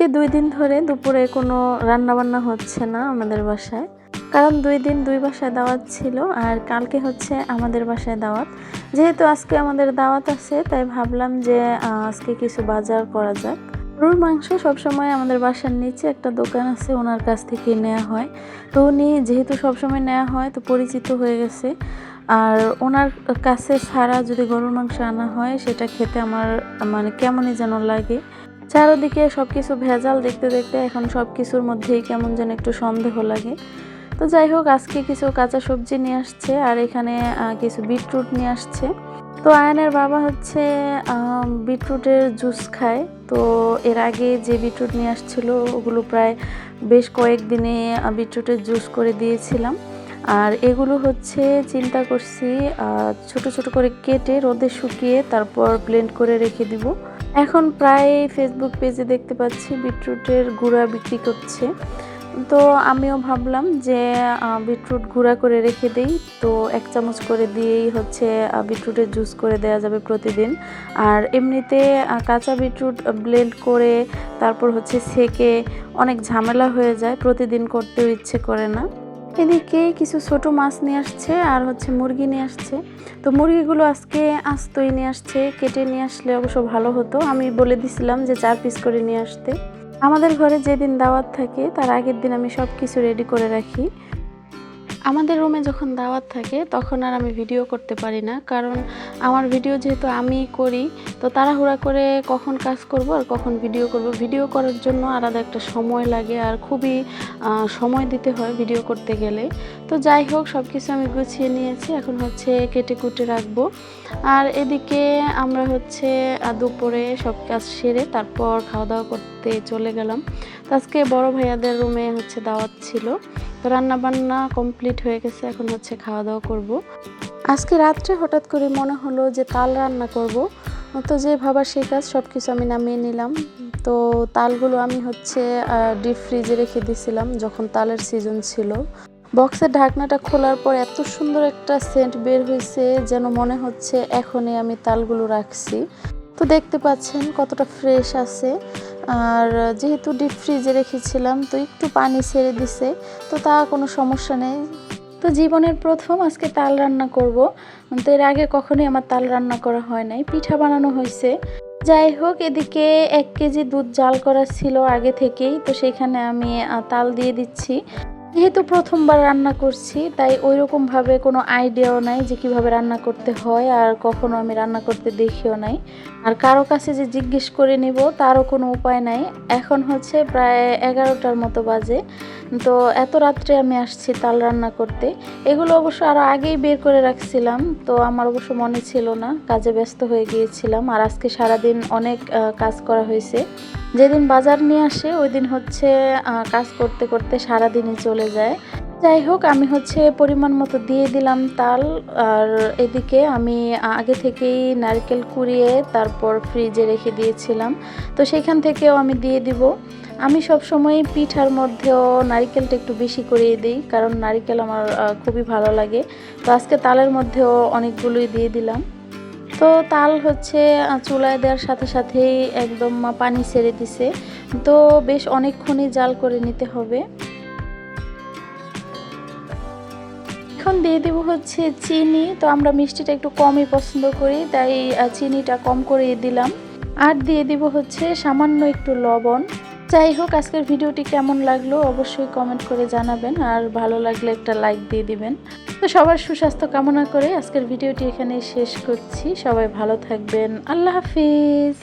আজকে দুই দিন ধরে দুপুরে কোনো রান্না বান্না হচ্ছে না আমাদের বাসায়। কারণ দুই দিন দুই বাসায় দাওয়াত ছিল আর কালকে হচ্ছে আমাদের বাসায় দাওয়াত। যেহেতু আজকে আমাদের দাওয়াত আছে, তাই ভাবলাম যে আজকে কিছু বাজার করা যাক। গরুর মাংস সবসময় আমাদের বাসার নিচে একটা দোকান আছে, ওনার কাছ থেকে নেওয়া হয়। তো উনি যেহেতু সবসময় নেওয়া হয়, তো পরিচিত হয়ে গেছে। আর ওনার কাছে ছাড়া যদি গরুর মাংস আনা হয়, সেটা খেতে আমার মানে কেমনই যেন লাগে। চারোদিকে সব কিছু ভেজাল দেখতে দেখতে এখন সব কিছুর মধ্যেই কেমন যেন একটু সন্দেহ লাগে। তো যাই হোক, আজকে কিছু কাঁচা সবজি নিয়ে আসছে আর এখানে কিছু বিটরুট নিয়ে আসছে। তো আয়নের বাবা হচ্ছে বিটরুটের জুস খায়। তো এর আগে যে বিটরুট নিয়ে আসছিল, ওগুলো প্রায় বেশ কয়েকদিনে বিটরুটের জুস করে দিয়েছিলাম। আর এগুলো হচ্ছে, চিন্তা করছি ছোট ছোট করে কেটে রোদে শুকিয়ে তারপর ব্লেন্ড করে রেখে দিব। এখন প্রায় ফেসবুক পেজে দেখতে পাচ্ছি বিটরুটের গুঁড়া বিক্রি করছে। তো আমিও ভাবলাম যে বিটরুট গুঁড়া করে রেখে দেই। তো এক চামচ করে দিয়েই হচ্ছে বিটরুটের জুস করে দেওয়া যাবে প্রতিদিন। আর এমনিতে কাঁচা বিটরুট ব্লেন্ড করে তারপর হচ্ছে সেকে অনেক ঝামেলা হয়ে যায়, প্রতিদিন করতেও ইচ্ছে করে না। এদিকে কিছু ছোট মাছ নিয়ে আসছে আর হচ্ছে মুরগি নিয়ে আসছে। তো মুরগিগুলো আজকে আস্তই নিয়ে আসছে, কেটে নিয়ে আসলে অবশ্য ভালো হতো। আমি বলে দিছিলাম যে চার পিস করে নিয়ে আসতে। আমাদের ঘরে যেদিন দাওয়াত থাকে, তার আগের দিন আমি সব কিছু রেডি করে রাখি। আমাদের রুমে যখন দাওয়াত থাকে, তখন আর আমি ভিডিও করতে পারি না। কারণ আমার ভিডিও যেহেতু আমি করি, তো তাড়াহুড়া করে কখন কাজ করব আর কখন ভিডিও করব। ভিডিও করার জন্য আলাদা একটা সময় লাগে আর খুবই সময় দিতে হয় ভিডিও করতে গেলে। তো যাই হোক সব কিছু আমি গুছিয়ে নিয়েছি। এখন হচ্ছে কেটে কুটে রাখব। আর এদিকে আমরা হচ্ছে দুপুরে সব কাজ সেরে তারপর খাওয়া দাওয়া করতে চলে গেলাম। তো আজকে বড় ভাইয়াদের রুমে হচ্ছে দাওয়াত ছিল। তো রান্না বান্না কমপ্লিট হয়ে গেছে, এখন হচ্ছে খাওয়া দাওয়া করব। আজকে রাত্রে হঠাৎ করে মনে হলো যে তাল রান্না করব। তো যে ভাবার সেই কাজ সব কিছু আমি নামিয়ে নিলাম। তো তালগুলো আমি হচ্ছে ডিপ ফ্রিজে রেখে দিয়েছিলাম যখন তালের সিজন ছিল। বক্সের ঢাকনাটা খোলার পর এত সুন্দর একটা সেন্ট বের হয়েছে যেন মনে হচ্ছে এখনই আমি তালগুলো রাখছি। তো দেখতে পাচ্ছেন কতটা ফ্রেশ আছে। আর যেহেতু ডিপ ফ্রিজে রেখেছিলাম, তো একটু পানি ছেড়ে দিছে, তো তা কোনো সমস্যা নেই। তো জীবনের প্রথম আজকে তাল রান্না করব। তো এর আগে কখনোই আমার তাল রান্না করা হয় নাই, পিঠা বানানো হয়েছে। যাই হোক, এদিকে এক কেজি দুধ জাল করা ছিল আগে থেকেই, তো সেখানে আমি তাল দিয়ে দিচ্ছি। যেহেতু প্রথমবার রান্না করছি, তাই ওই রকমভাবে কোনো আইডিয়াও নাই যে কীভাবে রান্না করতে হয় আর কখনো আমি রান্না করতে দেখিও নাই। আর কারও কাছে যে জিজ্ঞেস করে নিব, তারও কোনো উপায় নাই। এখন হচ্ছে প্রায় এগারোটার মতো বাজে। তো এত রাত্রে আমি আসছি তাল রান্না করতে। এগুলো অবশ্য আরও আগেই বের করে রাখছিলাম, তো আমার অবশ্য মনে ছিল না, কাজে ব্যস্ত হয়ে গিয়েছিলাম। আর আজকে সারাদিন অনেক কাজ করা হয়েছে। যেদিন বাজার নিয়ে আসে ওই দিন হচ্ছে কাজ করতে করতে সারাদিনই চলে যায়। যাই হোক, আমি হচ্ছে পরিমাণ মতো দিয়ে দিলাম তাল, আর এদিকে আমি আগে থেকেই নারকেল কুড়িয়ে তারপর ফ্রিজে রেখে দিয়েছিলাম। তো সেখান থেকেও আমি দিয়ে দিব। আমি সব সময় পিঠার মধ্যেও নারিকেলটা একটু বেশি করিয়ে দিই, কারণ নারকেল আমার খুবই ভালো লাগে। তো আজকে তালের মধ্যেও অনেকগুলোই দিয়ে দিলাম। তো তাল হচ্ছে চুলায় দেওয়ার সাথে সাথেই একদম পানি ছেড়ে দিছে। তো বেশ অনেকক্ষণই জাল করে নিতে হবে। এখন দিয়ে দেব হচ্ছে চিনি। তো আমরা মিষ্টিটা একটু কমই পছন্দ করি, তাই চিনিটা কম করে দিলাম। আর দিয়ে দিব হচ্ছে সামান্য একটু লবণ। যাই হোক, আজকের ভিডিওটি কেমন লাগল অবশ্যই কমেন্ট করে জানাবেন, আর ভালো লাগলে একটা লাইক দিয়ে দিবেন। তো সবার সুস্বাস্থ্য কামনা করে আজকের ভিডিওটি এখানে শেষ করছি। সবাই ভালো থাকবেন। আল্লাহ হাফিজ।